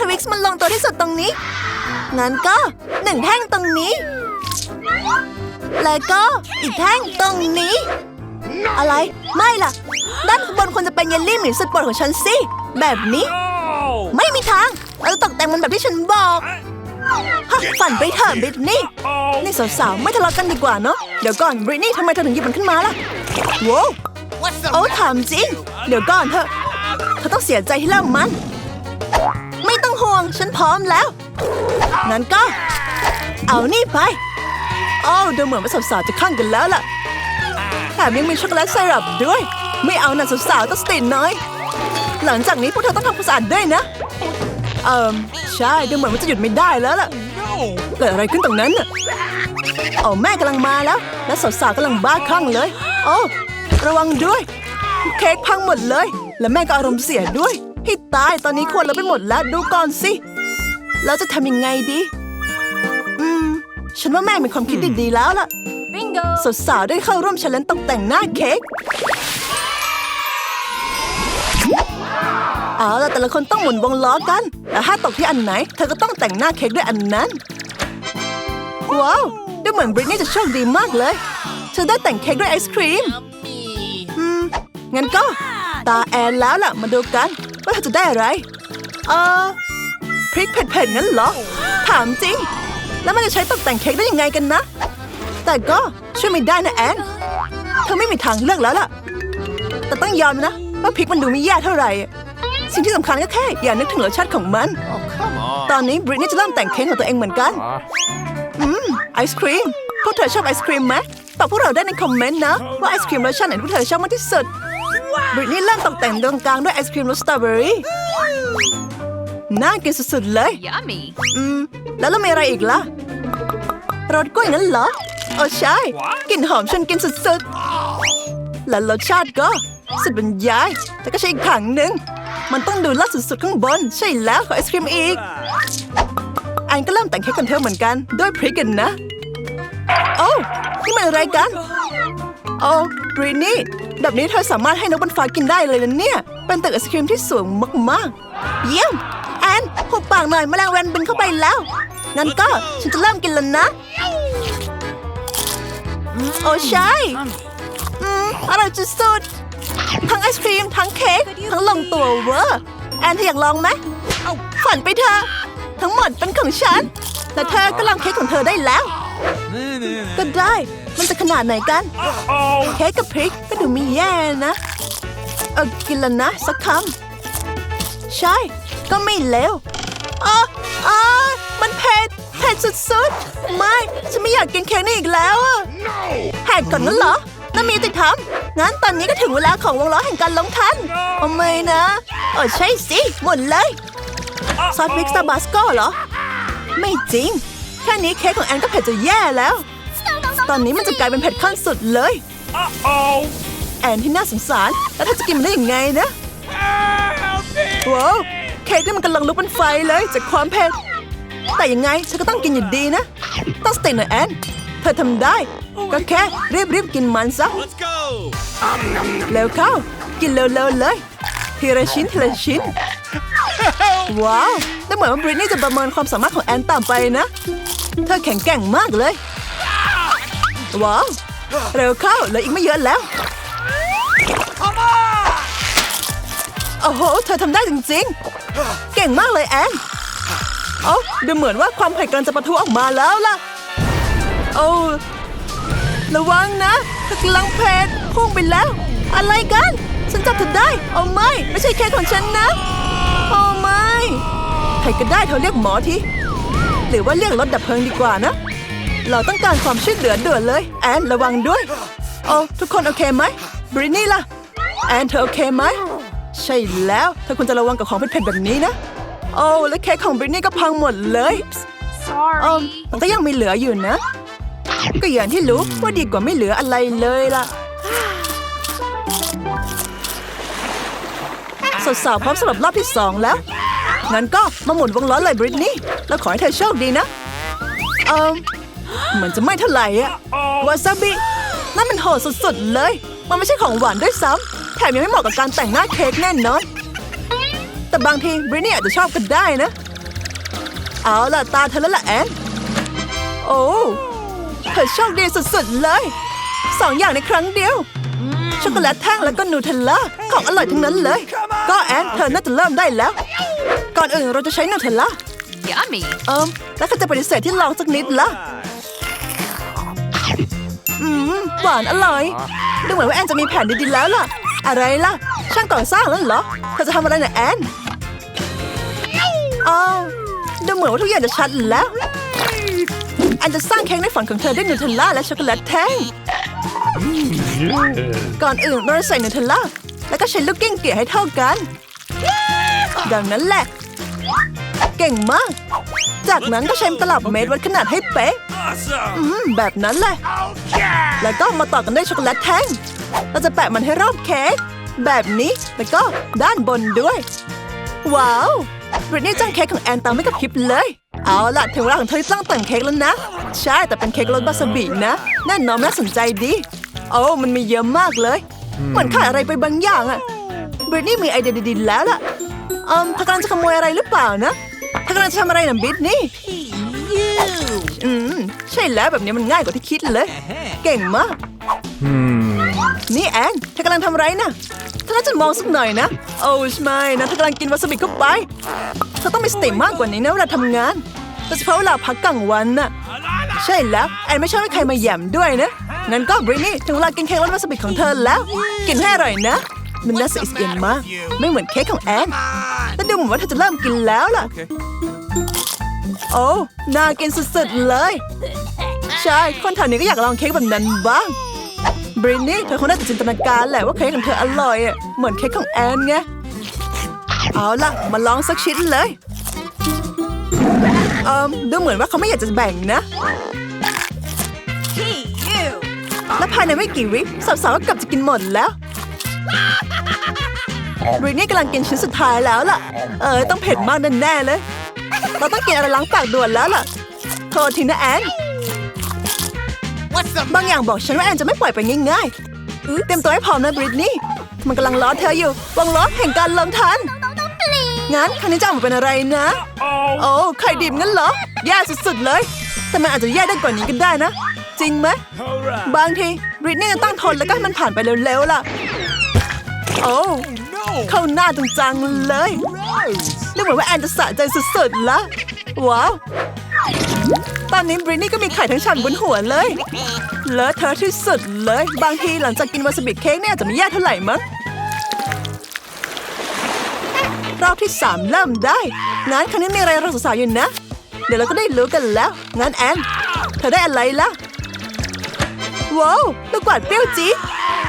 ทวิกซ์มันลงตัวที่สุดตรงนี้ งั้นก็หนึ่งแท่งตรงนี้ แล้วก็อีกแท่งตรงนี้ อะไรไม่ล่ะ ด้านบนควรจะเป็นเยลลี่หมิ่นสุดโปรดของฉันสิ แบบนี้ ไม่มีทางเราจะตกแต่งมันแบบที่ฉันบอกฮะฝันไปเถอะบริตนี่นี่สาวๆไม่ทะเลาะกันดีกว่าเนาะเดี๋ยวก่อนบริตนี่ทำไมเธอถึงหยิบมันขึ้นมาล่ะโว้วโอ้ถามจริง เดี๋ยวก่อนเถอะเธอต้องเสียใจที่เล่ามัน ต้องห่วงฉันพร้อมแล้วงั้นก็ เอานี่ไปโอ้าวดูเหมือนว่าสาวๆจะข้างกันแล้วล่ะแถมยังมีช็อกโกแลตไซรัปด้วย ไม่เอานะสาวๆต้องสติน้อย หลังจากนี้พวกเธอต้องทำความสะอาดด้วยนะ เอิมใช่ดูเหมือนว่าจะหยุดไม่ได้แล้วล่ะ เกิดอะไรขึ้นตรงนั้นน่ะโอ้แม่กำลังมาแล้ว และสาวๆกำลังบ้าคลั่งเลย โอ้ระวังด้วย เค้กพังหมดเลย และแม่ก็อารมณ์เสียด้วย ให้ตายตอนนี้ควรเราไปหมดแล้วดูก่อนสิแล้วจะทำยังไงดี อืม ฉันว่าแม่มีความคิดดีๆแล้วล่ะ Bingo! สาวๆได้เข้าร่วมชาเลนจ์ตกแต่งหน้าเค้กเอาล่ะแต่ละคนต้องหมุนวงล้อกันและถ้าตกที่อันไหน เธอก็ต้องแต่งหน้าเค้กด้วยอันนั้น ว้าวดูเหมือนบริตนี่จะโชคดีมากเลย เธอได้แต่งเค้กด้วยไอศครีม อืม งั้นก็ ตาแอนแล้วล่ะ มาดูกัน ว่าเธอจะได้อะไร เออพริกเผ็ดๆงั้นเหรอ ถามจริง แล้วมันจะใช้ตกแต่งเค้กได้ยังไงกันนะ แต่ก็ช่วยไม่ได้นะแอน เธอไม่มีทางเลือกแล้วล่ะ แต่ต้องยอมนะ ว่าพริกมันดูไม่แย่เท่าไหร่ สิ่งที่สำคัญก็แค่อย่านึกถึงรสชาติของมัน Oh, come on. ตอนนี้บริตนี่จะเริ่มแต่งเค้กของตัวเองเหมือนกัน อืม ไอศครีม พวกเธอชอบไอศครีมไหมบอกพวกเราได้ในคอมเมนต์นะ ว่าไอศครีมรสชาติไหนที่พวกเธอชอบมากที่สุด บริตนี่เริ่มตกแต่งตรงกลางด้วยไอศครีมรสสตรอเบอรี่น่ากินสุดๆเลย Yummy! อืม แล้วเรามีอะไรอีกล่ะรสกล้วยนั้นเหรอโอ้ใช่กลิ่นหอมชวนกินสุดๆ และรสชาติก็ สุดบรรยาย แต่ก็ใช่อีกถังหนึ่ง มันต้องดูล่าสุดๆข้างบน ใช่แล้วขอไอศครีมอีก อันก็เริ่มแต่งเค้กกันเธอเหมือนกัน ด้วยพริกกันนะ โอ้ นี่มันอะไรกัน โอ้บรีนี่ แบบนี้เธอสามารถให้นกบนฟ้ากินได้เลยนะเนี่ย เป็นตึกไอศครีมที่สูงมากๆ เยี่ยม แอนหุบปากหน่อยแมลงวันบินเข้าไปแล้ว งั้นก็ฉันจะเริ่มกินแล้วนะ โอ้ใช่ อืมอร่อยสุดๆทั้งไอศครีม ทั้งเค้ก ทั้งลงตัวเวอร์แอนเธออยากลองไหมฝันไปเถอะ ทั้งหมดเป็นของฉันและเธอก็ลองเค้กของเธอได้แล้ว ก็ได้ มันจะขนาดไหนกัน เค้กกับพริกก็ดูม่แย่นะ เออกินแล้วนะสักคำ ใช่ ก็ไม่เลวอ๋ออ๋อมันเผ็ดเผ็ดสุดๆ ไม่ ฉันไม่อยากกินเค้กนี่อีกแล้วอะแหกก่อนงั้นเหรอน่ามีติดทำงั้นตอนนี้ก็ถึงเวลาของวงล้อแห่งการลงทันโอ้ไม่นะเออใช่สิ หมดเลย ซอสพริกสตาบัสโก้เหรอ ไม่จริง แค่นี้เค้กของแอนก็เผ็ดจะแย่แล้ว ตอนนี้มันจะกลายเป็นเผ็ดขั้นสุดเลย Uh-oh. แอนที่น่าสงสาร แล้วเธอจะกินมันได้ยังไงนะ Help me. ว้าวเค้กนี่มันกำลังลุกเป็นไฟเลยจากความเผ็ดแต่ยังไงฉันก็ต้องกินอยู่ดีนะ ต้องสติหน่อยแอน เธอทำได้ ก็แค่รีบๆกินมันซะ Let's go. เร็วเข้า กินเร็วๆเลย ทีละชิ้นทีละชิ้น ว้าวแต่เหมือนว่าบริตนี่จะประเมินความสามารถของแอนต่ำไปนะ เธอแข็งแกร่งมากเลย ว้าว เร็วเข้าเหลืออีกไม่เยอะแล้ว Come on. โอ้โห เธอทำได้จริงๆ เก่งมากเลยแอนโอ้ดูเหมือนว่าความเผ็ดกำลังจะปะทุออกมาแล้วล่ะ โอ้ระวังนะเธอกำลังเผ็ดพุ่งไปแล้ว อะไรกัน ฉันจับเธอได้โอ้ไม่ ไม่ใช่แค่ของฉันนะโอ้ไม่ใครก็ได้เธอเรียกหมอทีหรือว่าเรียกรถดับเพลิงดีกว่านะ เราต้องการความช่วยเหลือด่วนเลย แอนระวังด้วยโอ้ทุกคนโอเคไหมบรินี่ล่ะ แอนเธอโอเคไหม ใช่แล้วเธอควรจะระวังกับของเผ็ดๆแบบนี้นะ โอ้และเค้กของบรินี่ก็พังหมดเลยเอม Sorry! มันก็ยังมีเหลืออยู่นะ ก็อย่างที่รู้ว่าดีกว่าไม่เหลืออะไรเลยล่ะสาวๆพร้อมสำหรับรอบที่สองแล้ว งั้นก็มาหมุนวงล้อเลยบริตนี่แล้วขอให้เธอโชคดีนะ เออเห มือนจะไม่เท่าไหร่อะวาซาบินั่นมันโหดสุดๆเลย มันไม่ใช่ของหวานด้วยซ้ำแถมยังไม่เหมาะกับการแต่งหน้าเค้กแน่นอน แต่บางทีบรินี่อาจจะชอบก็ได้นะ เอาล่ะตาเธอแล้วล่ะแอนโอ้เธอโชคดีสุดๆเลยสองอย่างในครั้งเดียวช็อกโกแลตแท่งแล้วก็นูเทลล่าของอร่อยทั้งนั้นเลย ก็แอนเธอน่าจะเริ่มได้แล้ว ก่อนอื่นเราจะใช้นูเทลล่า Yummy. เอิมแล้วเขาจะปฏิเสธที่ลองสักนิดละอืม หวานอร่อย ดูเหมือนว่าแอนจะมีแผนดีๆแล้วล่ะ อะไรล่ะ ช่างก่อสร้างแล้วเหรอเธอจะทำอะไรเนี่ยแอนอ๋อดูเหมือนว่าทุกอย่างจะชัดแล้วแอนจะสร้างเค้กในฝันของเธอด้วยนูเทลล่าและช็อกโกแลตแท่งก่อนอื่นเราจะใส่นูเทลล่าแล้วก็ใช้ลูกกิ้งเกลี่ยให้เท่ากัน ดังนั้นแหละ เก่งมาก จากนั้นก็ใช้ตลับเมตรวัดขนาดให้เป๊ะ Awesome. อืมแบบนั้นแหละ Okay. แล้วก็มาต่อกันด้วยช็อกโกแลตแท่ง เราจะแปะมันให้รอบเค้กแบบนี้ แล้วก็ด้านบนด้วย ว้าวบริตนี่จ้างเค้กของแอนตามไม่กับพริบเลย เอาล่ะถึงเวลาของเธอที่ต้องแต่งเค้กแล้วนะ ใช่แต่เป็นเค้กรสวาซาบินะ แน่นอนน่าสนใจดี โอ้มันมีเยอะมากเลยเหมือนขาดอะไรไปบางอย่างอะบริตนี่มีไอเดียดีๆแล้วล่ะอืมเธอกำลังจะขโมยอะไรหรือเปล่านะ เธอกำลังจะทำอะไรนะบริตนี่อืมใช่แล้วแบบนี้มันง่ายกว่าที่คิดเลย เก่งมาก นี่แอนเธอกำลังทำอะไรนะเธอน่าจะมองสักหน่อยนะ โอ้ไม่นะเธอกำลังกินวาซาบิเข้าไป เธอต้องมีสติมากกว่านี้นะเวลาทำงานโดยเฉพาะเวลาพักกลางวันน่ะ ใช่แล้วแอนไม่ชอบให้ใครมาแหย่มด้วยนะ งั้นก็บรินี่ถึงเวลากินเค้กรสวาซาบิของเธอแล้ว กินให้อร่อยนะ มันน่าสะอิดสะเอียนมาก ไม่เหมือนเค้กของแอนแต่ดูเหมือนว่าเธอจะเริ่มกินแล้วล่ะ โอ้น่ากินสุดๆเลย ใช่ คนแถวนี้ก็อยากลองเค้กแบบนั้นบ้างบรินนี่เธอคงได้แต่จินตนาการแหละว่าเค้กของเธออร่อยอะเหมือนเค้กของแอนไงเอาล่ะ มาลองสักชิ้นเลยเอิมดูเหมือนว่าเขาไม่อยากจะแบ่งนะ และภายในไม่กี่วิสาวๆก็เกือบจะกินหมดแล้ว บรินนี่กำลังกินชิ้นสุดท้ายแล้วล่ะ เออต้องเผ็ดมากแน่ๆเลย เราต้องกินอะไรล้างปากด่วนแล้วล่ะโทษทีนะแอน What's the บางอย่างบอกฉันว่าแอนจะไม่ปล่อยไปง่ายๆอื้อเตรียมตัวให้พร้อมนะบริตนี่ มันกำลังล้อเธออยู่วงล้อแห่งการลงทันงั้นครั้งนี้จะออกมาเป็นอะไรนะ oh? โอ้ไข่ดิบงั้นเหรอ แย่สุดๆเลย แต่มันอาจจะแย่ได้กว่านี้ก็ได้นะ จริงไหม Alright. บางทีบริตนี่จะต้องทนแล้วก็ให้มันผ่านไปเร็วๆล่ะ โอ้ No. เข้าหน้าจังๆเลยดูเหมือนว่าแอนจะสะใจสุดๆล้วว้าว ตอนนี้บรินนี่ก็มีไข่ทั้งชั้นบนหัวเลยเลอะเทอะที่สุดเลย บางทีหลังจากกินวาซาบิเค้กเนี่ยอาจจะไม่แย่เท่าไหร่มั้งรอบที่สามเริ่มได้งั้นครั้งนี้มีอะไรเราสาวๆอยู่นะ เดี๋ยวเราก็ได้รู้กันแล้วงั้นแอน เธอได้อะไรล่ะว้าวลูกกวาดเปรี้ยวจี๊ด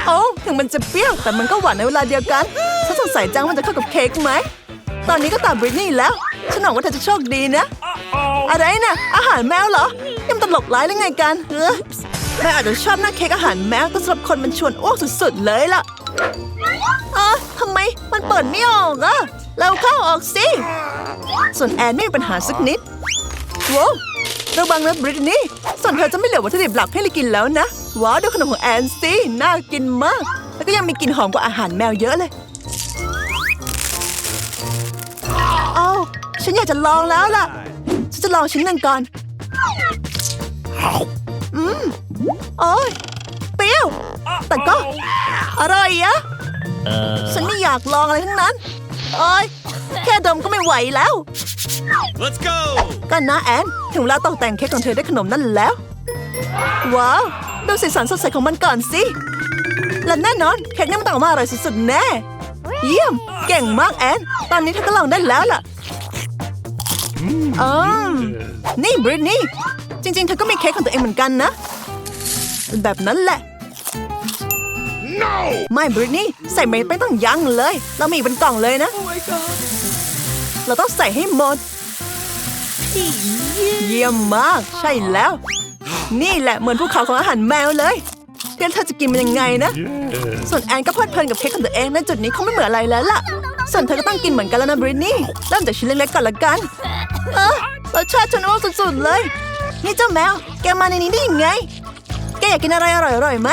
โอ้ถึงมันจะเปรี้ยวแต่มันก็หวานในเวลาเดียวกัน ฉันสงสัยจังมันจะเข้ากับเค้กไหม ตอนนี้ก็ตามบริตนี่แล้ว ฉันหวังว่าเธอจะโชคดีนะ Uh-oh. อะไรนะอาหารแมวเหรอยังตลกร้ายหรือไงกันเออแม่อาจจะชอบหน้าเค้กอาหารแมวแต่สำหรับคนมันชวนอ้วกสุดๆเลยล่ะอ๋อทำไมมันเปิดไม่ออกอะเราเข้าออกสิ ส่วนแอนไม่มีปัญหาสักนิดว้าว ระวังนะบริตนี่ส่วนเธอจะไม่เหลือวัตถุดิบหลักให้เรากินแล้วนะ ว้าวดูขนมของแอนสิน่ากินมาก แล้วก็ยังมีกลิ่นหอมกว่าอาหารแมวเยอะเลยอ้าฉันอยากจะลองแล้วล่ะ ฉันจะลองชิ้นหนึ่งก่อน อืมโอ้ยเปรี้ยว แต่ก็ อร่อยอะฉันไม่อยากลองอะไรทั้งนั้น โอ้ย แค่ดมก็ไม่ไหวแล้ว Let's go. กันนะแอน ถึงเวลาตกแต่งเค้กของเธอด้วยขนมนั่นแล้ว ว้าว ดูสีสันสดใสของมันก่อนสิ และแน่นอนเค้กนี่มันต้องออกมาอร่อยสุดๆแน่ เยี่ยม เก่งมากแอน ตอนนี้เธอก็ลองได้แล้วล่ะอืมนี่บริตนี่ จริงๆ เธอก็มีเค้กของตัวเองเหมือนกันนะ แบบนั้นแหละ No. ไม่บริตนี่ใส่ไม่ไม่ต้องยั้งเลย เรามีเป็นกล่องเลยนะ Oh my god. เราต้องใส่ให้หมด เยี่ยมมาก ใช่แล้ว นี่แหละเหมือนภูเขาของอาหารแมวเลยเดี๋ยวเธอจะกินมันยังไงนะ ส่วนแอนก็เพลิดเพลินกับเค้กของตัวเองในจุดนี้คงไม่เหมือนอะไรแล้วล่ะ ส่วนเธอก็ต้องกินเหมือนกันแล้วนะบริตนี่ เริ่มจากชิ้นเล็กๆก่อนละกันเออรสชาติฉันว่าสุดๆเลย นี่เจ้าแมว แกมาในนี้ได้ยังไง แกอยากกินอะไรอร่อยๆไหม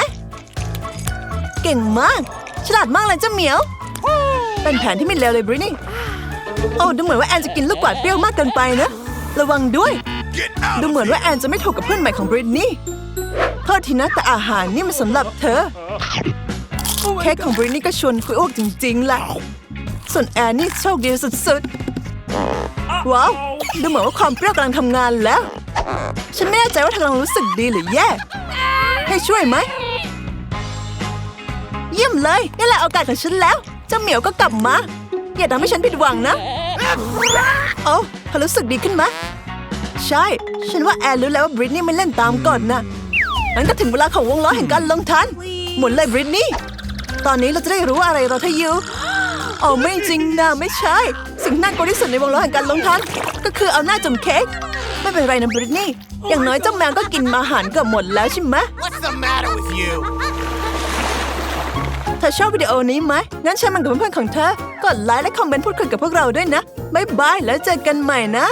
เก่งมาก ฉลาดมากเลยเจ้าเหมียว เป็นแผนที่ไม่เลวเลยบริตนี่ โอ้ดูเหมือนว่าแอนจะกินลูกกวาดเปรี้ยวมากเกินไปนะ ระวังด้วย Get out ดูเหมือนว่าแอนจะไม่ถูกกับเพื่อนใหม่ของบริตนี่โทษทีนะแต่อาหารนี่มันสำหรับเธอ เค้กของบริตนี่ก็ชวนคุยอ้วกจริงๆแหละส่วนแอนนี่โชคดีสุดๆ ว้าว ดูเหมือนว่าความเปรี้ยวกำลังทำงานแล้ว ฉันไม่แน่ใจว่าเธอกำลังรู้สึกดีหรือแย่ ให้ช่วยไหม เยี่ยมเลยนี่แหละโอกาสของฉันแล้ว เจ้าเหมียวก็กลับมา อย่าทำให้ฉันผิดหวังนะโอ้เธอรู้สึกดีขึ้นไหมใช่ ฉันว่าแอนรู้แล้วว่าบริตนี่ไม่เล่นตามก่อนนะงั้นก็ถึงเวลาของวงล้อแห่งการลงทันหมุนเลยบริตนี่ ตอนนี้เราจะได้รู้ว่าอะไรเราเธออยู่อ๋อไม่จริงนะไม่ใช่ สิ่งที่น่ากลัวที่สุดในวงล้อแห่งการลงทันก็คือเอาหน้าจุ่มเค้กไม่เป็นไรนะบริตนี่ อย่างน้อยเจ้าแมวก็กินมาอาหารเกือบหมดแล้วใช่ไหม ธอชอบวิดีโอนี้ไหม งั้นแชร์มันกับเพื่อนๆของเธอ กดไลค์และคอมเมนต์พูดคุยกับพวกเราด้วยนะ บ๊ายบายแล้วเจอกันใหม่นะ